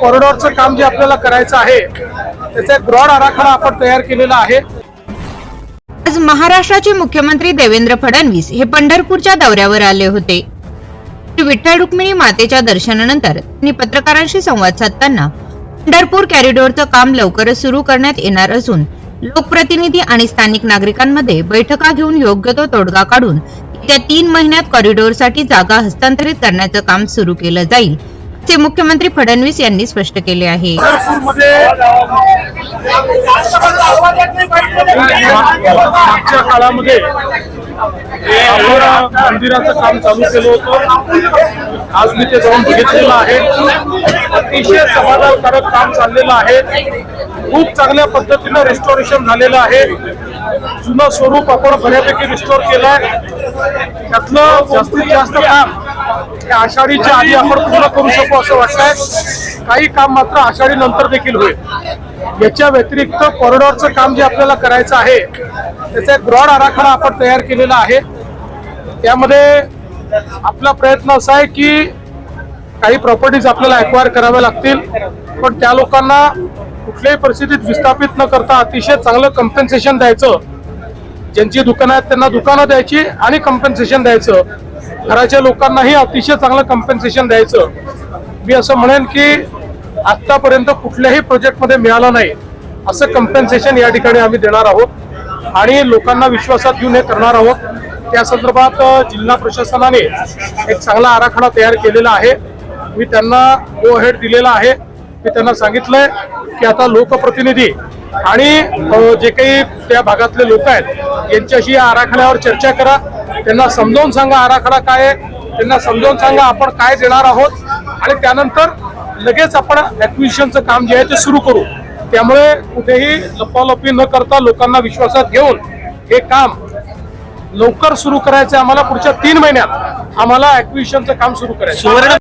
कॉरिडॉरचं काम जे आपल्याला करायचं आहे त्याचा एक ब्रॉड आराखडा आपण तयार केलेला आहे. आज महाराष्ट्राचे मुख्यमंत्री देवेंद्र फडणवीस हे पंढरपूरच्या दौऱ्यावर आले होते. विठ्ठल रुक्मिणी मातेच्या दर्शनानंतर त्यांनी पत्रकारांशी संवाद साधताना पंढरपूर कॉरिडॉरचं काम लवकरच सुरू करण्यात येणार असून लोकप्रतिनिधी आणि स्थानिक नागरिकांमध्ये बैठका घेऊन योग्य तो तोडगा काढून येत्या तीन महिन्यात कॉरिडॉरसाठी जागा हस्तांतरित करण्याचं काम सुरू केलं जाईल. ते मुख्यमंत्री फडणवीस यांनी स्पष्ट केले आहे. आजच्या मागच्या काळामध्ये मंदिराचं काम चालू केलं होतं. आज मी ते जाऊन बघितलेलं आहे. अतिशय समाधानकारक काम चाललेलं आहे. खूप चांगल्या पद्धतीनं रिस्टोरेशन झालेलं आहे. जुनं स्वरूप आपण बऱ्यापैकी रिस्टोर केलंय. त्यातलं जास्तीत जास्त काम हे आषाढीच्या आधी आपण पूर्ण करू शकू असं वाटतंय. काही काम मात्र आषाढी नंतर देखील होईल. याच्या व्यतिरिक्त कॉरिडॉरचं काम जे आपल्याला करायचं आहे त्याचा एक ब्रॉड आराखडा आपण तयार केलेला आहे. त्यामध्ये आपला प्रयत्न असा आहे की काही प्रॉपर्टीज आपल्याला अक्वायर कराव्या लागतील पण त्या लोकांना कुठल्याही परिस्थितीत विस्थापित न करता अतिशय चांगलं कम्पेन्सेशन द्यायचं. ज्यांची दुकानं आहेत त्यांना दुकानं द्यायची आणि कम्पेन्सेशन द्यायचं. घराच्या लोकांनाही अतिशय चांगलं कम्पेन्सेशन द्यायचं. मी असं म्हणेन की आत्तापर्यंत कुठल्याही प्रोजेक्टमध्ये मिळालं नाही असं कम्पेन्सेशन या ठिकाणी आम्ही देणार आहोत. आणि लोकांना विश्वासात घेऊन हे करणार आहोत. त्या संदर्भात जिल्हा प्रशासनाने एक चांगला आराखडा तयार केलेला आहे. मी त्यांना गो हेड दिलेला आहे. मी त्यांना सांगितलंय की आता लोकप्रतिनिधी आणि जे काही त्या भागातले लोक आहेत यांच्याशी या आराखड्यावर चर्चा करा. त्यांना समजावून सांगा आराखडा काय आहे त्यांना समजावून सांगा आपण काय देणार आहोत. आणि त्यानंतर लगेच आपण ऍक्विशनचं काम जे आहे ते सुरू करू. त्यामुळे कुठेही लपालपी न करता लोकांना विश्वासात घेऊन हे काम लवकर सुरू करायचं आम्हाला पुढच्या तीन महिन्यात. आम्हाला ऍक्विशनचं काम सुरू करायचं